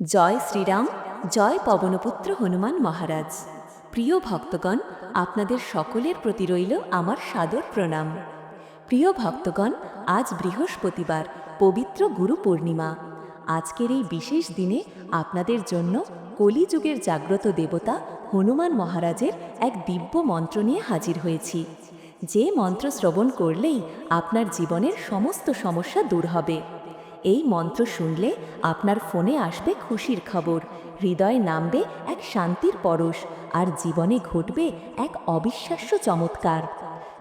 জয় শ্রীরাম, জয় পবনপুত্র হনুমান মহারাজ। প্রিয় ভক্তগণ, আপনাদের সকলের প্রতি রইল আমার সাদর প্রণাম। প্রিয় ভক্তগণ, আজ বৃহস্পতিবার, পবিত্র গুরু পূর্ণিমা। আজকের এই বিশেষ দিনে আপনাদের জন্য কলিযুগের জাগ্রত দেবতা হনুমান মহারাজের এক দিব্য মন্ত্র নিয়ে হাজির হয়েছি। যে মন্ত্র শ্রবণ করলেই আপনার জীবনের সমস্ত সমস্যা দূর হবে। এই মন্ত্র শুনলে আপনার ফোনে আসবে খুশির খবর, হৃদয়ে নামবে এক শান্তির পরশ আর জীবনে ঘটবে এক অবিশ্বাস্য চমৎকার।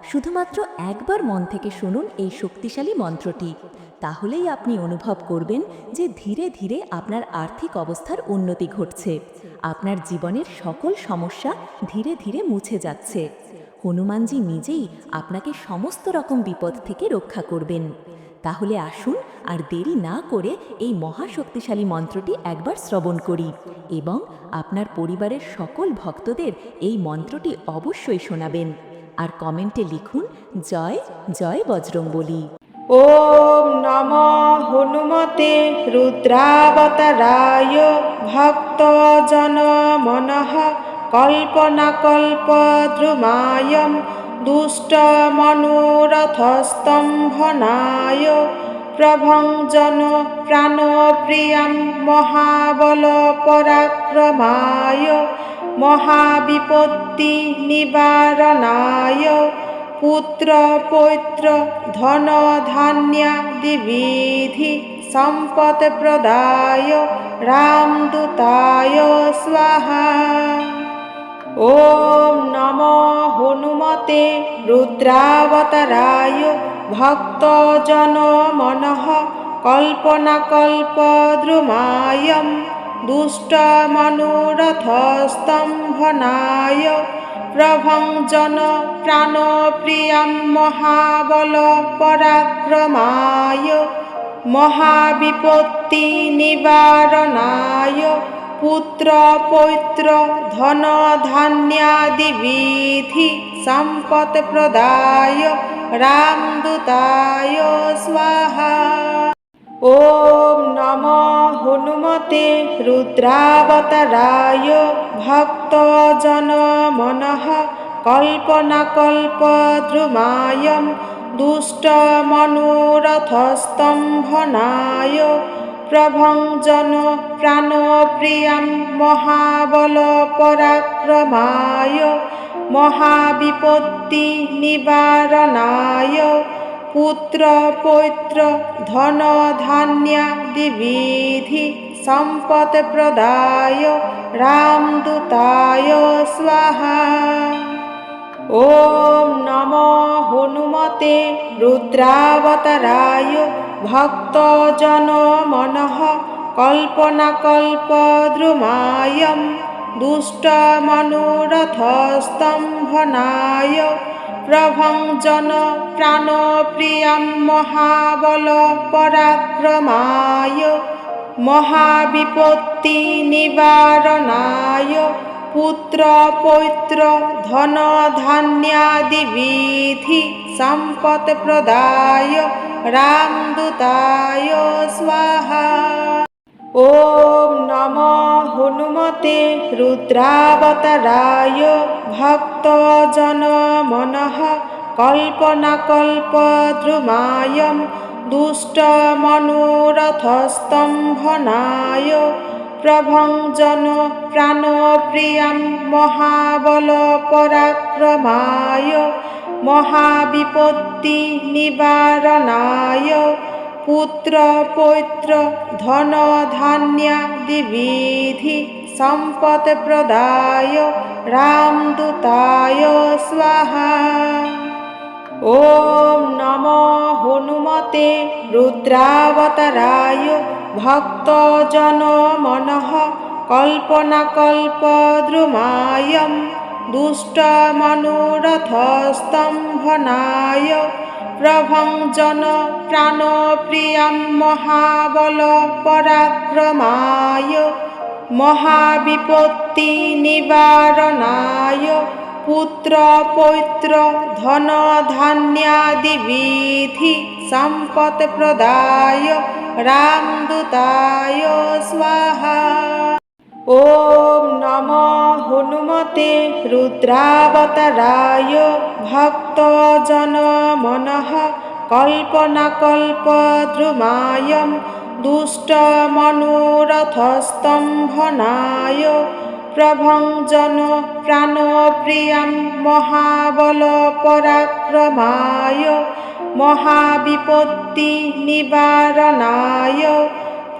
শুধুমাত্র একবার মন থেকে শুনুন এই শক্তিশালী মন্ত্রটি, তাহলেই আপনি অনুভব করবেন যে ধীরে ধীরে আপনার আর্থিক অবস্থার উন্নতি ঘটছে, আপনার জীবনের সকল সমস্যা ধীরে ধীরে মুছে যাচ্ছে। হনুমানজি নিজেই আপনাকে সমস্ত রকম বিপদ থেকে রক্ষা করবেন। তাহলে আসুন আর দেরি না করে এই মহাশক্তিশালী মন্ত্রটি একবার শ্রবণ করি এবং আপনার পরিবারের সকল ভক্তদের এই মন্ত্রটি অবশ্যই শোনাবেন। আর কমেন্টে লিখুন, জয় জয় বজরং বলি ওম নম হনুমতে রুদ্রাবতারায় ভক্ত জন মনঃ কল্পনা কল্প দ্রুমায়ম दुष्टमनोरथस्तम्भनाय प्रभञ्जन प्राणप्रियं महाबलपराक्रमाय महाविपत्तिनिवारणाय पुत्रपौत्रधनधान्यादिविधि सम्पत्प्रदाय रामदूताय स्वाहा ওম নম হনুমতে রুদ্রাবতারায় ভক্তজন মনঃ কল্পনাকল্পদ্রুমায় দুষ্টমনোরথস্তম্ভনায় প্রভঞ্জন প্রাণপ্রিয়ম মহাবল পরাক্রমায় মহাবিপত্তি নিবারণায় पुत्र पौत्र धन धान्यादिविधि सम्पत्प्रदाय रामदूताय स्वाहा ॐ नमो हनुमते रुद्रावतराय भक्तजनमनः कल्पनकल्पद्रुमाय दुष्टमनोरथस्तम्भनाय प्रभञ्जन प्राणप्रियं महाबलपराक्रमाय महाविपत्तिनिवारणाय পুত্র পৈত্র ধন ধান্যাদিবিধি সম্পদ প্রদায় রামদূতায় স্বাহা ॐ नमो हनुमते रुद्रावताराय भक्तजनो मनः कल्पनकल्पद्रुमायं दुष्टमनुरथस्तम्भनाय प्रभञ्जन प्राणप्रियं महाबलपराक्रमाय महाविपत्तिनिवारणाय पुत्रपौत्र धनधान्यादिविधि सम्पत्प्रदाय रामदूताय स्वाहा ॐ नमो हनुमते रुद्रावतराय भक्तजनमनः कल्पनाकल्पद्रुमाय दुष्टमनोरथस्तम्भनाय प्रभञ्जन प्राणप्रियं महाबलपराक्रमाय মহাবিপত্তি নিবারণায় পুত্র পৈত্র ধন ধান্যাদিবিধি সম্পদ প্রদায় রামদূতায় স্বাহা। ওম নম হনুমতে রুদ্রাবতারায় ভক্তজন মনঃ কল্পনাকল্পদ্রুমায় দুষ্টমনোরথস্তম্ভনায় প্রভং জন প্রাণপ্রিয়ম মহাবল পরাক্রমায় মহাবিপত্তি নিবারণায় পুত্র পৈত্র ধন ধান্যাদি বিধি সম্পদ প্রদায় রামদূতায় স্বাহা। ওম নম হনুমতে রুদ্রাবতারায় ভক্তজন মনঃ কল্পনাকল্পদ্রুমায় দুষ্টমনোরথস্তম্ভনায় প্রভঞ্জন প্রাণপ্রিয়াম মহাবলপরাক্রমায় মহাবিপত্তি নিবারণায়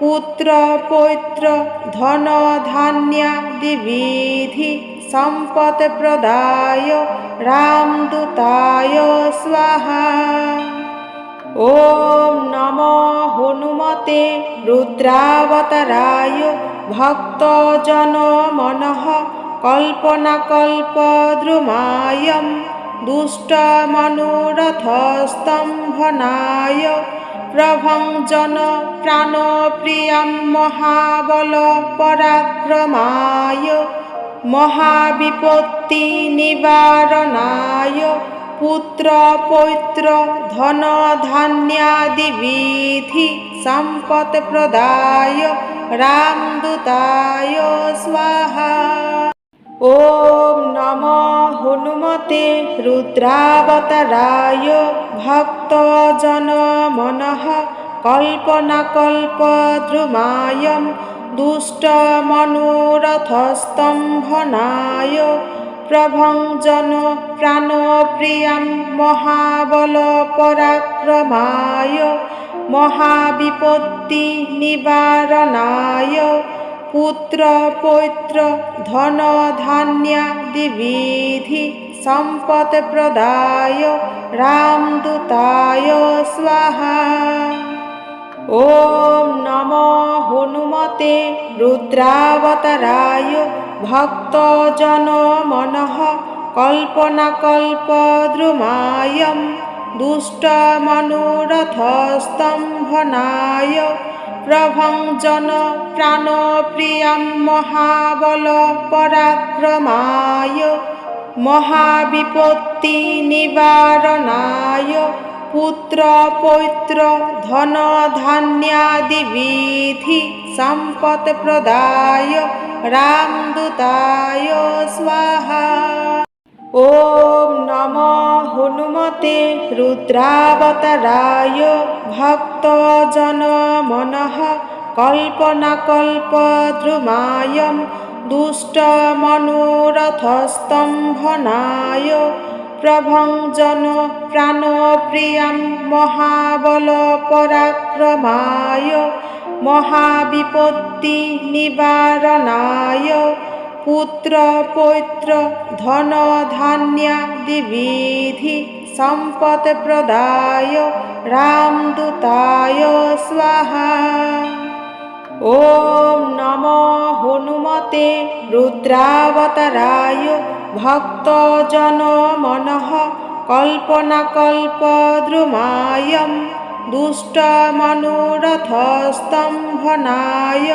पुत्र पौत्र धन धान्यादिविधि सम्पत्प्रदाय रामदूताय स्वाहा ॐ नमो हनुमते रुद्रावतराय भक्तजनमनः कल्पनाकल्पद्रुमायं दुष्टमनुरथस्तम्भनाय প্রভঞ্জন প্রাণপ্রিয়ম মহাবল পরাক্রমায় মহাবিপত্তি নিবারণায় পুত্র পৈত্র ধন ধান্যাদিবিধি সম্পদ প্রদায় রামদূতায় স্বাহা। ওম নম হনুমতে রুদ্রাবতারায় ভক্তজন মনঃ কল্পনাকল্পদ্রুমায় দুষ্টমনোরথস্তম্ভনায় প্রভঞ্জন প্রাণপ্রিয়াম মহাবলপরাক্রমায় মহাবিপত্তি নিবারণায় पुत्र पौत्र धन धान्यादिविधि सम्पत्प्रदाय रामदूताय स्वाहा ॐ नमो हनुमते रुद्रावतराय भक्तजनमनः कल्पनाकल्पद्रुमायं दुष्टमनुरथस्तम्भनाय প্রভঞ্জন প্রাণপ্রিয়ম মহাবল পরাক্রমায়, মহাবিপত্তি নিবারণায়, পুত্র পৈত্র ধন ধান্যাদিবিধি সম্পদ প্রদায় রামদূতায় স্বাহা। ওম নমঃ অনুমতে। রুদ্রাবতারায় ভক্ত জন মনহ কল্পনা কল্প ভক্তজন মনঃ কল্পনাকল্পদ্রুমায় দুষ্টমনোরথস্তম্ভনায় প্রভঞ্জন প্রাণপ্রিয়াম মহাবলপরাক্রমায় মহাবিপত্তি নিবারণায় पुत्र पौत्र धन धान्यादिविधि सम्पत्प्रदाय रामदूताय स्वाहा ॐ नमो हनुमते रुद्रावतराय भक्तजनमनः कल्पनाकल्पद्रुमायं दुष्टमनुरथस्तम्भनाय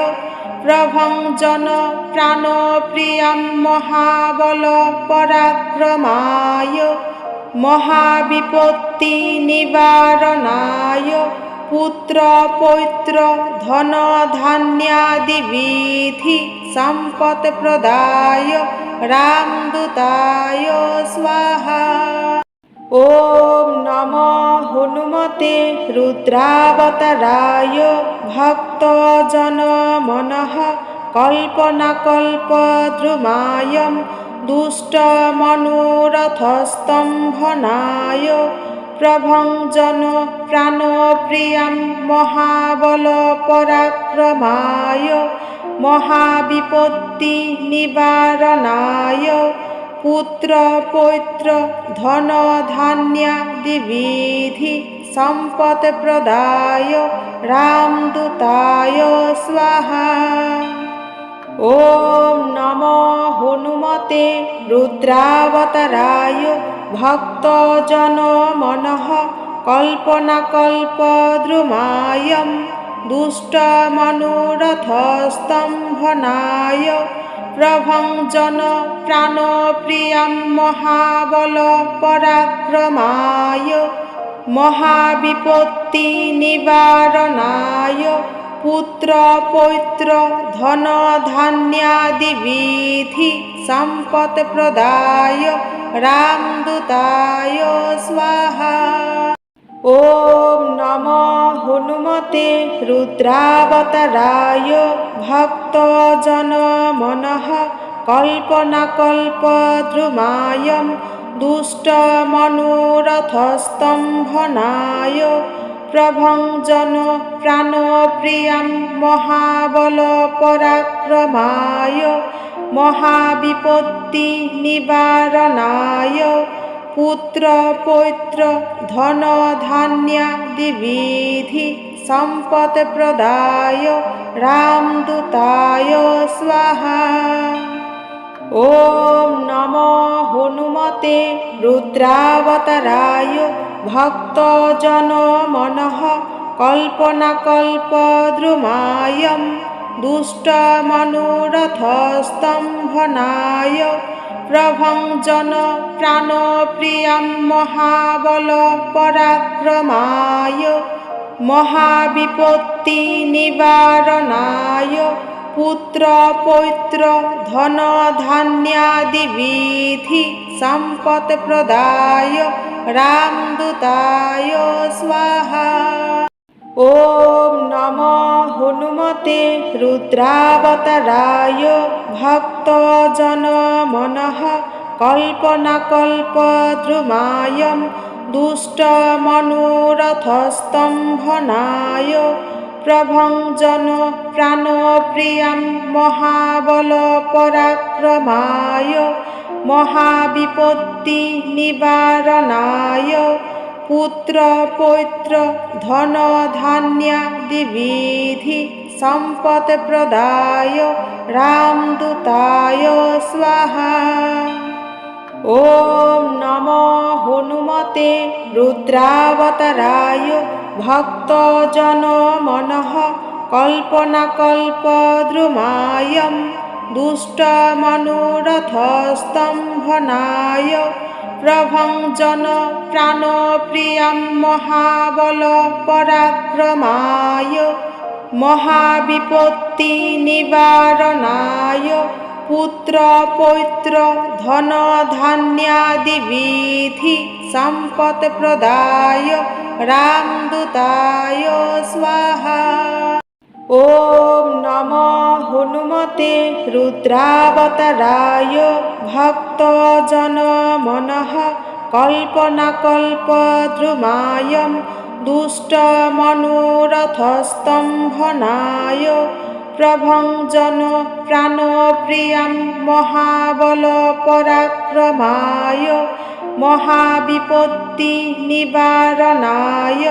প্রভং জন প্রাণ প্রাণপ্রিয়ম মহাবল পরাক্রমায়, মহাবিপত্তি নিবারণায়, পুত্র পৈত্র ধন ধান্যাদিবিধি সম্পদ প্রদায় রামদূতায় স্বাহা। ওম নম হনুমতে রুদ্রাবতারায় ভক্তজন মনঃ কল্পনাকল্পদ্রুমায় দুষ্টমনোরথস্তম্ভনায় প্রভঞ্জন প্রাণপ্রিয়াম মহাবলপরাক্রমায় মহাবিপত্তি নিবারণায় पुत्र पौत्र धन धान्यादिविधि सम्पत्प्रदाय रामदूताय स्वाहा ॐ नमो हनुमते रुद्रावतराय भक्तजनमनः कल्पनाकल्पद्रुमायं दुष्टमनुरथस्तम्भनाय প্রভঞ্জন প্রাণপ্রিয়ম মহাবল পরাক্রমায় মহাবিপত্তি নিবারণায় পুত্র পৈত্র ধন ধান্যাদিবিধি সম্পদ প্রদায় রামদূতায় স্বাহা। ওম নম হনুমতে রুদ্রাবতারায় ভক্তজন মনঃ কল্পনাকল্পদ্রুমায় দুষ্টমনোরথস্তম্ভনায় প্রভঞ্জন প্রাণপ্রিয়াম মহাবল পরাক্রমায় মহাবিপত্তি নিবারণায় पुत्र पौत्र धन धान्यादिविधि सम्पत्प्रदाय रामदूताय स्वाहा ॐ नमो हनुमते रुद्रावतराय भक्तजनमनः कल्पनाकल्पद्रुमायं दुष्टमनुरथस्तम्भनाय প্রভঞ্জন প্রাণ প্রিয় মহাবল পরাক্রমায়, মহাবিপত্তি নিবারণায়, পুত্র পৈত্র ধন ধান্যাদি বিধি সম্পদ প্রদায় রামদূতায় স্বাহা। ওম নম হনুমতে রুদ্রাবতারায় ভক্তজন মনঃ কল্পনাকল্পদ্রুমায় দুষ্টমনোরথস্তম্ভনায় প্রভঞ্জন প্রাণপ্রিয়াম মহাবলপরাক্রমায় মহাবিপত্তি নিবারণায় पुत्र पौत्र धन धान्यादिविधि सम्पत्प्रदाय रामदूताय स्वाहा ॐ नमो हनुमते रुद्रावतराय भक्तजनमनः कल्पनाकल्पद्रुमायं दुष्टमनुरथस्तम्भनाय প্রভঞ্জন প্রাণপ্রিয়ম মহাবল পরাক্রমায় মহাবিপত্তি নিবারণায় পুত্র পৈত্র ধন ধান্যাদিবিধি সম্পদ প্রদায় রামদূতায় স্বাহা। ওম নম হনুমতে রুদ্রাবতারায় ভক্তজন মনঃ কল্পনাকল্পদ্রুমায় দুষ্টমনোরথস্তম্ভনায় প্রভঞ্জন প্রাণপ্রিয়াম মহাবলপরাক্রমায় মহাবিপত্তি নিবারণায়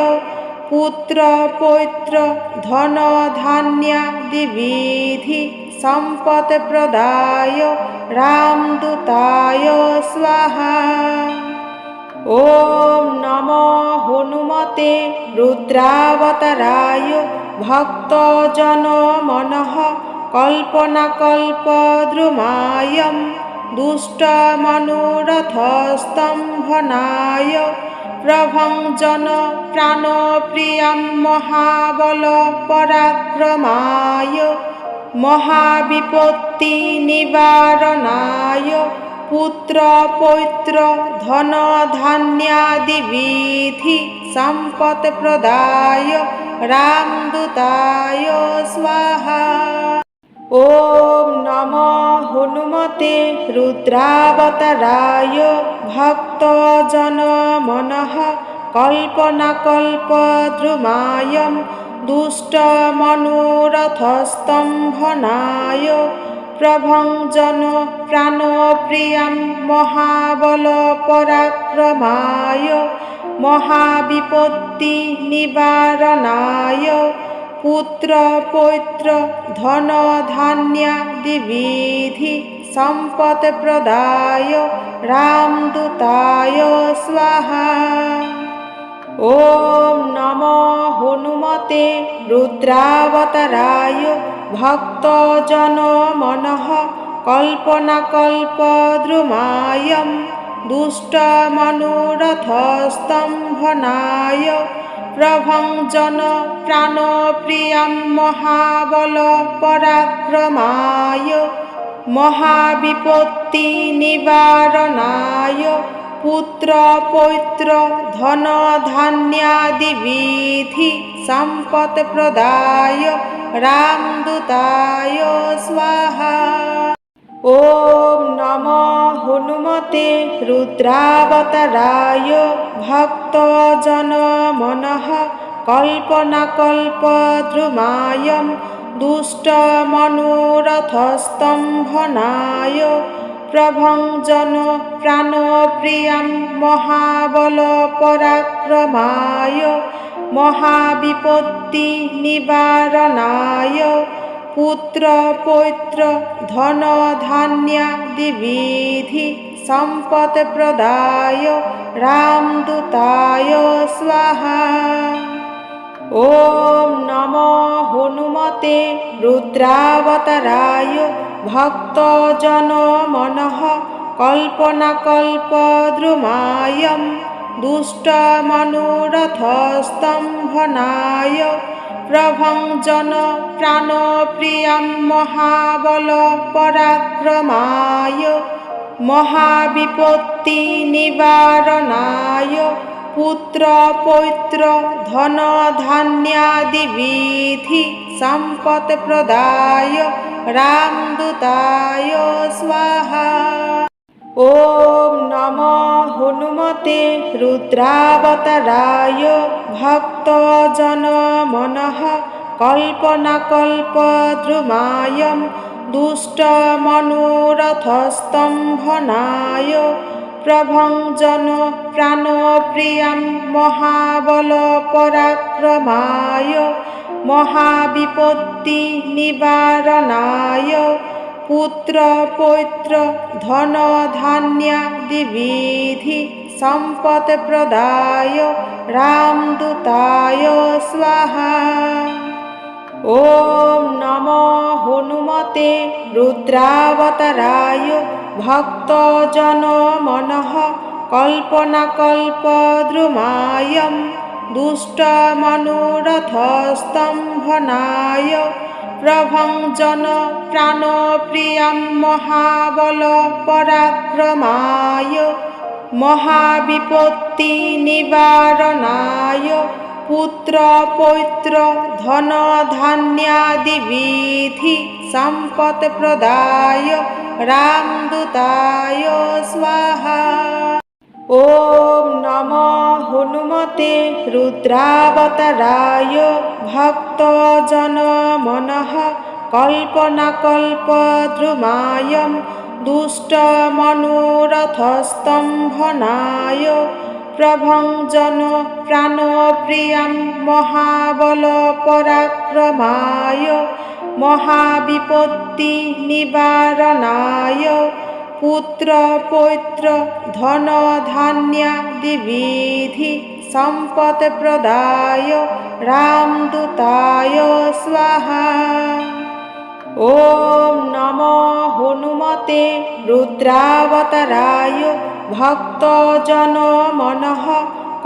पुत्र पौत्र धन धान्यादिविधि सम्पत्प्रदाय रामदूताय स्वाहा ॐ नमो हनुमते रुद्रावतराय भक्तजनमनः कल्पनाकल्पद्रुमायं दुष्टमनुरथस्तम्भनाय প্রভঞ্জন প্রাণপ্রিয়ম মহাবল পরাক্রমায় মহাবিপত্তি নিবারণায় পুত্র পৈত্র ধন ধান্যাদিবিধি সম্পদ প্রদায় রামদূতায় স্বাহা। ওম নম হনুমতে রুদ্রাবতারায় ভক্তজন মনঃ কল্পনাকল্পদ্রুমায় দুষ্টমনোরথস্তম্ভনায় প্রভঞ্জন প্রাণপ্রিয়াম মহাবলপরাক্রমায় মহাবিপত্তি নিবারণায় पुत्र पौत्र धन धान्यादिविधि सम्पत्प्रदाय रामदूताय स्वाहा ॐ नमो हनुमते रुद्रावतराय भक्तजनमनः कल्पनाकल्पद्रुमायं दुष्टमनुरथस्तम्भनाय প্রভঞ্জন প্রাণপ্রিয়ম মহাবল পরাক্রমায়, মহাবিপত্তি নিবারণায়, পুত্র পৈত্র ধন ধান্যাদি বিধি সম্পদ প্রদায় রামদূতায় স্বাহা। ওম নম হনুমতে রুদ্রাবতারায় ভক্তজন মনঃ কল্পনাকল্পদ্রুমায় দুষ্টমনোরথস্তম্ভনায় প্রভঞ্জন প্রাণপ্রিয়াম মহাবল পরাক্রমায় মহাবিপত্তি নিবারণায় पुत्र पौत्र धन धान्यादिविधि सम्पत्प्रदाय रामदूताय स्वाहा ॐ नमो हनुमते रुद्रावतराय भक्तजनमनः कल्पनाकल्पद्रुमायं दुष्टमनुरथस्तम्भनाय প্রভঞ্জন প্রাণপ্রিয়ম মহাবল পরাক্রমায় মহাবিপত্তি নিবারণায় পুত্র পৈত্র ধন ধান্যাদিবিধি সম্পদ প্রদায় রামদূতায় স্বাহা। ওম নম হনুমতে রুদ্রাবতারায় ভক্তজন মনঃ কল্পনাকল্পদ্রুমায় দুষ্টমনোরথস্তম্ভনায় প্রভঞ্জন প্রাণপ্রিয়াম মহাবলপরাক্রমায় মহাবিপত্তি নিবারণায় पुत्र पौत्र धन धान्यादिविधि सम्पत्प्रदाय रामदूताय स्वाहा ॐ नमो हनुमते रुद्रावतराय भक्तजनमनः कल्पनाकल्पद्रुमायम् दुष्टमनुरथस्तम्भनाय प्रभञ्जन प्राणप्रियं महाबलपराक्रमाय महाविपत्तिनिवारणाय पुत्रपौत्रधनधान्यादिविधि सम्पत्प्रदाय रामदूताय स्वाहा ওম নম হনুমতে রুদ্রাবতারায় ভক্ত জন মন কল্পনা ভক্তজন মনঃ কল্পনাকল্পদ্রুমায় দুষ্টমনোরথস্তম্ভনায় প্রভঞ্জন মহাবল মহাবলপরাক্রমায় মহাবিপত্তি নিবারণায় पुत्र पौत्र धन धान्यादिविधि सम्पत्प्रदाय रामदूताय स्वाहा ॐ नमो हनुमते रुद्रावतराय भक्तजनमनः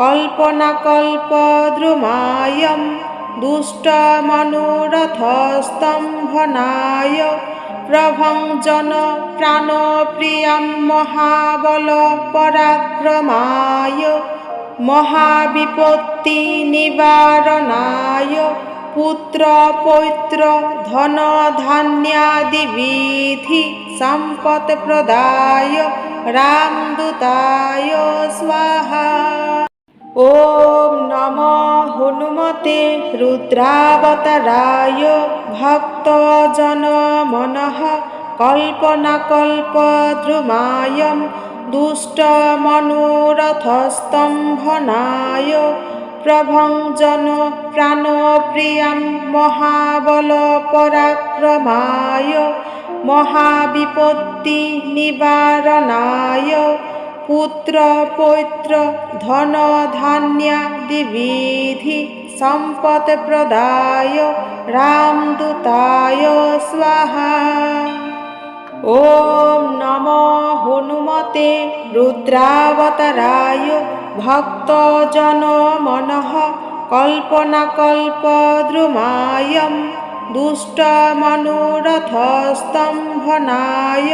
कल्पनाकल्पद्रुमायं दुष्टमनुरथस्तम्भनाय প্রভঞ্জন প্রাণপ্রিয়ম মহাবল পরাক্রমায় মহাবিপত্তি নিবারণায় পুত্র পৈত্র ধন ধান্যাদিবিধি সম্পদ প্রদায় রামদূতায় স্বাহা। ওম নম হনুমতে রুদ্রাবতারায় ভক্তজন মনঃ কল্পনাকল্পদ্রুমায় দুষ্টমনোরথস্তম্ভনায় প্রভঞ্জন প্রাণপ্রিয়াম মহাবল পরাক্রমায় মহাবিপত্তি নিবারণায় पुत्र पौत्र धन धान्यादिविधि सम्पत्प्रदाय रामदूताय स्वाहा ॐ नमो हनुमते रुद्रावतराय भक्तजनमनः कल्पनाकल्पद्रुमायं दुष्टमनुरथस्तम्भनाय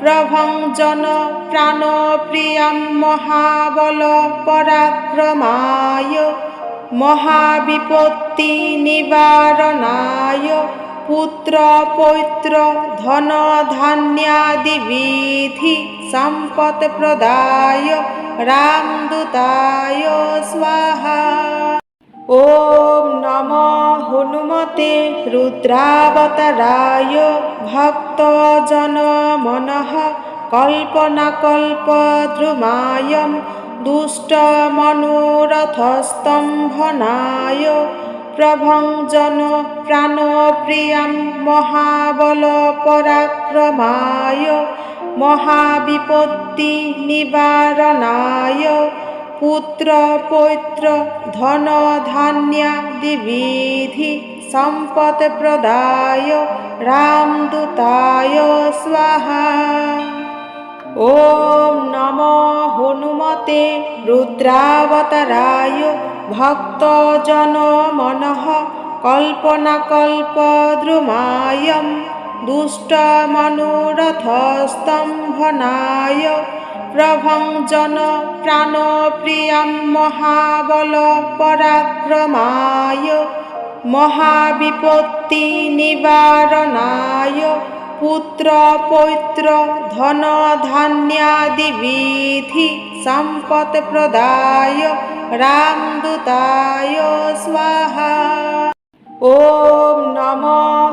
প্রভঞ্জন প্রাণপ্রিয়ম মহাবল পরাক্রমায়, মহাবিপত্তি নিবারণায়, পুত্র পৈত্র ধন ধান্যাদি বিধি সম্পদ প্রদায় রামদূতায় স্বাহা। ওম নম হনুমতে রুদ্রাবতারায় ভক্তজন মনঃ কল্পনাকল্পদ্রুমায় দুষ্টমনোরথস্তম্ভনায় প্রভঞ্জন প্রাণপ্রিয়াম মহাবলপরাক্রমায় মহাবিপত্তি নিবারণায় पुत्र पौत्र धन धान्यादिविधि सम्पत्प्रदाय रामदूताय स्वाहा ॐ नमो हनुमते रुद्रावतराय भक्तजनमनः कल्पनाकल्पद्रुमायं दुष्टमनुरथस्तम्भनाय প্রভঞ্জন প্রাণপ্রিয়ম মহাবল পরাক্রমায় মহাবিপত্তি নিবারণায় পুত্র পৈত্র ধন ধান্যাদিবিধি সম্পদ প্রদায় রামদূতায় স্বাহা। ওম নম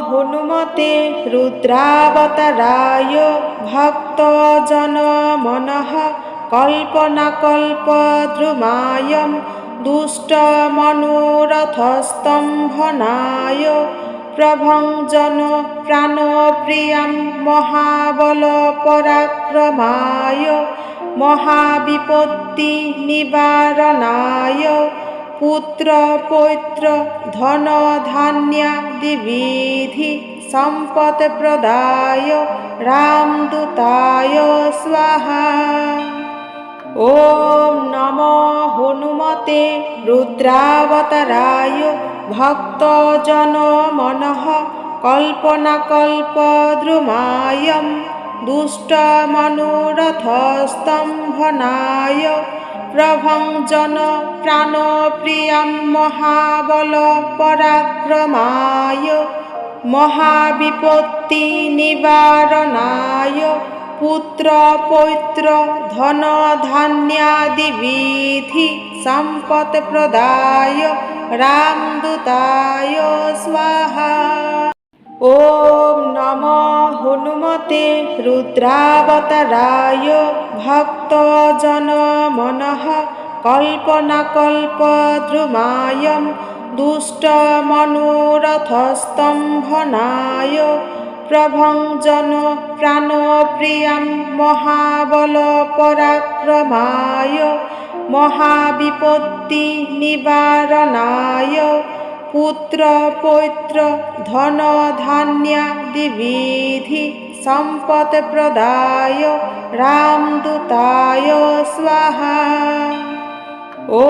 হনুমতে রুদ্রাবতারায় ভক্তজন মনঃ কল্পনাকল্পদ্রুমায় দুষ্টমনোরথস্তম্ভনায় প্রভঞ্জন প্রাণপ্রিয়াম মহাবলপরাক্রমায় মহাবিপত্তি নিবারণায় पुत्र पौत्र धन धान्यादिविधि सम्पत्प्रदाय रामदूताय स्वाहा ॐ नमो हनुमते रुद्रावतराय भक्तजनमनः कल्पनकल्पद्रुमायं दुष्टमनुरथस्तम्भनाय প্রভঞ্জন প্রাণপ্রিয়ম মহাবল পরাক্রমায় মহাবিপত্তি নিবারণায় পুত্র পৈত্র ধন ধান্যাদিবিধি সম্পদ প্রদায় রামদূতায় স্বাহা। ওম নম হনুমতে রুদ্রাবতারায় ভক্তজন মনঃ কল্পনাকল্পদ্রুমায় দুষ্টমনোরথস্তম্ভনায় প্রভঞ্জন প্রাণপ্রিয়ম মহাবলপরাক্রমায় মহাবিপত্তি নিবারণায় पुत्र पौत्र धन धान्यादिविधि सम्पत्प्रदाय रामदूताय स्वाहा ॐ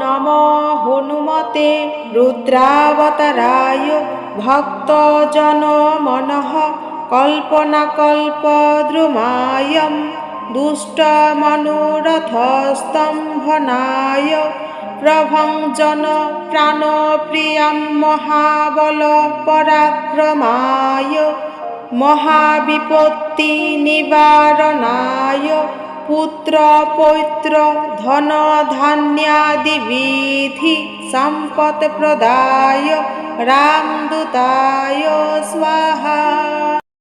नमो हनुमते रुद्रावतराय भक्तजनमनः कल्पनाकल्पद्रुमायं दुष्टमनुरथस्तम्भनाय প্রভঞ্জন প্রাণপ্রিয়ম মহাবল পরাক্রমায় মহাবিপত্তি নিবারণায় পুত্র পৈত্র ধন ধান্যাদিবিধি সম্পদ প্রদায় রামদূতায় স্বাহা।